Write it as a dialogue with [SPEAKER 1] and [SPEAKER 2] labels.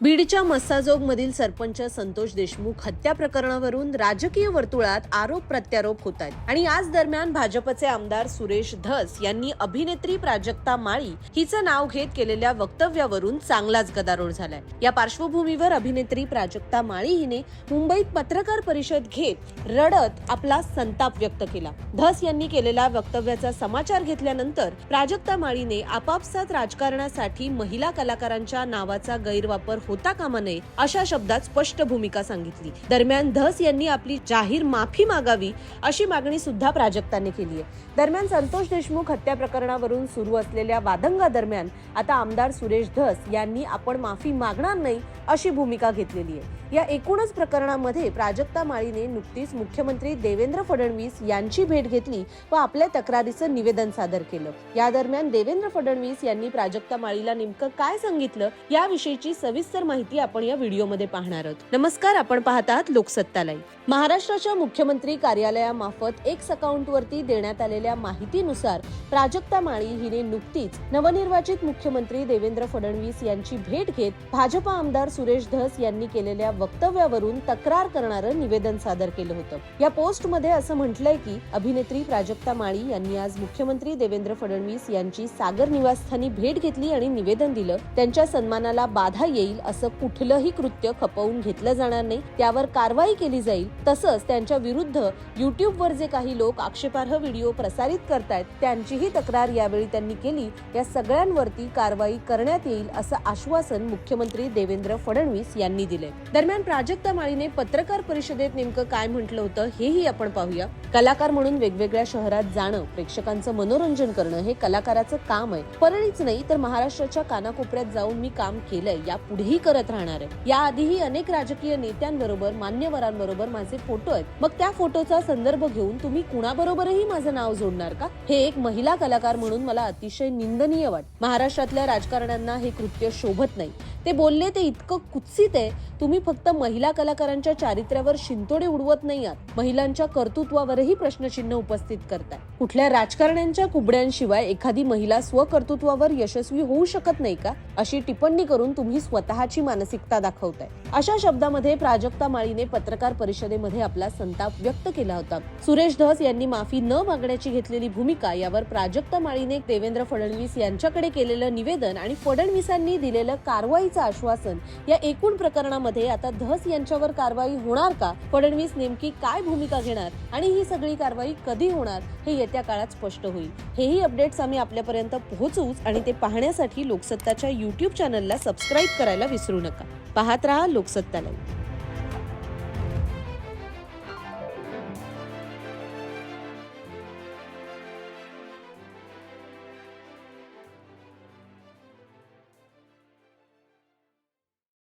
[SPEAKER 1] बीडच्या मस्साजोगमधील सरपंच संतोष देशमुख हत्या प्रकरणावरून राजकीय वर्तुळात आरोप प्रत्यारोप होत आहेत. आणि आज दरम्यान भाजपचे आमदार सुरेश धस यांनी अभिनेत्री प्राजक्ता माळी हिचं नाव घेत केलेल्या वक्तव्यावरून चांगलाच गदारोळ झालाय. या पार्श्वभूमीवर अभिनेत्री प्राजक्ता माळी हिने मुंबईत पत्रकार परिषद घेत रडत आपला संताप व्यक्त केला. धस यांनी केलेल्या वक्तव्याचा समाचार घेतल्यानंतर प्राजक्ता माळीने आपापसात राजकारणासाठी महिला कलाकारांच्या नावाचा गैरवापर होता कामा नये अशा शब्दात स्पष्ट भूमिका सांगितली. दरम्यान धस यांनी आपली जाहीर माफी मागावी अशी मागणी सुद्धा प्राजक्ताने केली आहे. दरम्यान संतोष देशमुख हत्या प्रकरणावरून सुरू असलेल्या वादंगादरम्यान आता आमदार सुरेश धस यांनी आपण माफी मागणार नाही अशी भूमिका घेतलेली आहे. या एकूणच प्रकरणामध्ये प्राजक्ता माळीने नुकतीच मुख्यमंत्री देवेंद्र फडणवीस यांची भेट घेतली व आपल्या तक्रारीचं निवेदन सादर केलं. या दरम्यान देवेंद्र फडणवीस यांनी प्राजक्ता माळीला नेमकं काय सांगितलं याविषयीची सविस्तर माहिती आपण या व्हिडिओमध्ये पाहणार आहोत. नमस्कार आपण पाहत आहात लोकसत्ता लाईव्ह महाराष्ट्राच्या मुख्यमंत्री कार्यालयामार्फत एक्स अकाउंटवरती देण्यात आलेल्या माहितीनुसार प्राजक्ता माळी हिने नुकतीच नवनिर्वाचित मुख्यमंत्री देवेंद्र फडणवीस यांची भेट घेत भाजपा आमदार सुरेश धस यांनी केलेल्या वक्तव्यावरून तक्रार करणारं निवेदन सादर केलं होतं. या पोस्टमध्ये असं म्हटलंय की अभिनेत्री प्राजक्ता माळी यांनी आज मुख्यमंत्री देवेंद्र फडणवीस यांची सागर निवासस्थानी भेट घेतली आणि निवेदन दिलं त्यांच्या सन्मानाला बाधा येईल असं कुठलंही कृत्य खपवून घेतलं जाणार नाही त्यावर कारवाई केली जाईल तसंच त्यांच्या विरुद्ध युट्यूबवर जे काही लोक आक्षेपार्ह व्हिडिओ प्रसारित करतायत त्यांचीही तक्रार यावेळी त्यांनी केली या सगळ्यांवरती कारवाई करण्यात येईल असं आश्वासन मुख्यमंत्री देवेंद्र फडणवीस यांनी दिले दरम्यान प्राजक्ता माळीने पत्रकार परिषदेत नेमकं काय म्हटलं होतं हेही आपण पाहूया. कलाकार म्हणून वेगवेगळ्या शहरात जाणं प्रेक्षकांचं मनोरंजन करणं हे कलाकाराचं काम आहे. परळीच नाही तर महाराष्ट्राच्या कानाकोपऱ्यात जाऊन मी काम केलंय या पुढेही करत राहणार आहे. याआधीही अनेक राजकीय नेत्यांबरोबर मान्यवरांबरोबर माझे फोटो आहेत. मग त्या फोटोचा संदर्भ घेऊन तुम्ही कुणाबरोबरही माझं नाव जोडणार का? हे एक महिला कलाकार म्हणून मला अतिशय निंदनीय वाट महाराष्ट्रातल्या राजकारण्यांना हे कृत्य शोभत नाही. ते बोलले ते इतकं कुत्सित आहे. तुम्ही फक्त फक्त महिला कलाकारांच्या चारित्र्यावर शिंतोडे उडवत नाही आहात महिलांच्या कर्तृत्वावरही प्रश्नचिन्ह उपस्थित करताय कुठल्या राजकारण्यांच्या कुबड्यांशिवाय एखादी महिला स्वकर्तृत्वावर यशस्वी होऊ शकत नाही का? अशी टिप्पणी करून तुम्ही स्वतःची मानसिकता दाखवताय. अशा शब्दामध्ये प्राजक्ता माळीने पत्रकार परिषदेमध्ये आपला संताप व्यक्त केला होता. सुरेश धस यांनी माफी न मागण्याची घेतलेली भूमिका यावर प्राजक्ता माळीने देवेंद्र फडणवीस यांच्याकडे केलेलं निवेदन आणि फडणवीसांनी दिलेलं कारवाईचं आश्वासन या एकूण प्रकरणामध्ये आता धस यांच्यावर कारवाई होणार का? फडणवीस नेमकी काय भूमिका घेणार? आणि ही सगळी कारवाई कधी होणार? हे येत्या काळात स्पष्ट होईल. हेही अपडेट्स आम्ही आपल्यापर्यंत पोहोचूच आणि ते पाहण्यासाठी लोकसत्ताच्या युट्यूब चॅनलला सबस्क्राईब करायला विसरू नका. पाहत रहा लोकसत्ता लाईव्ह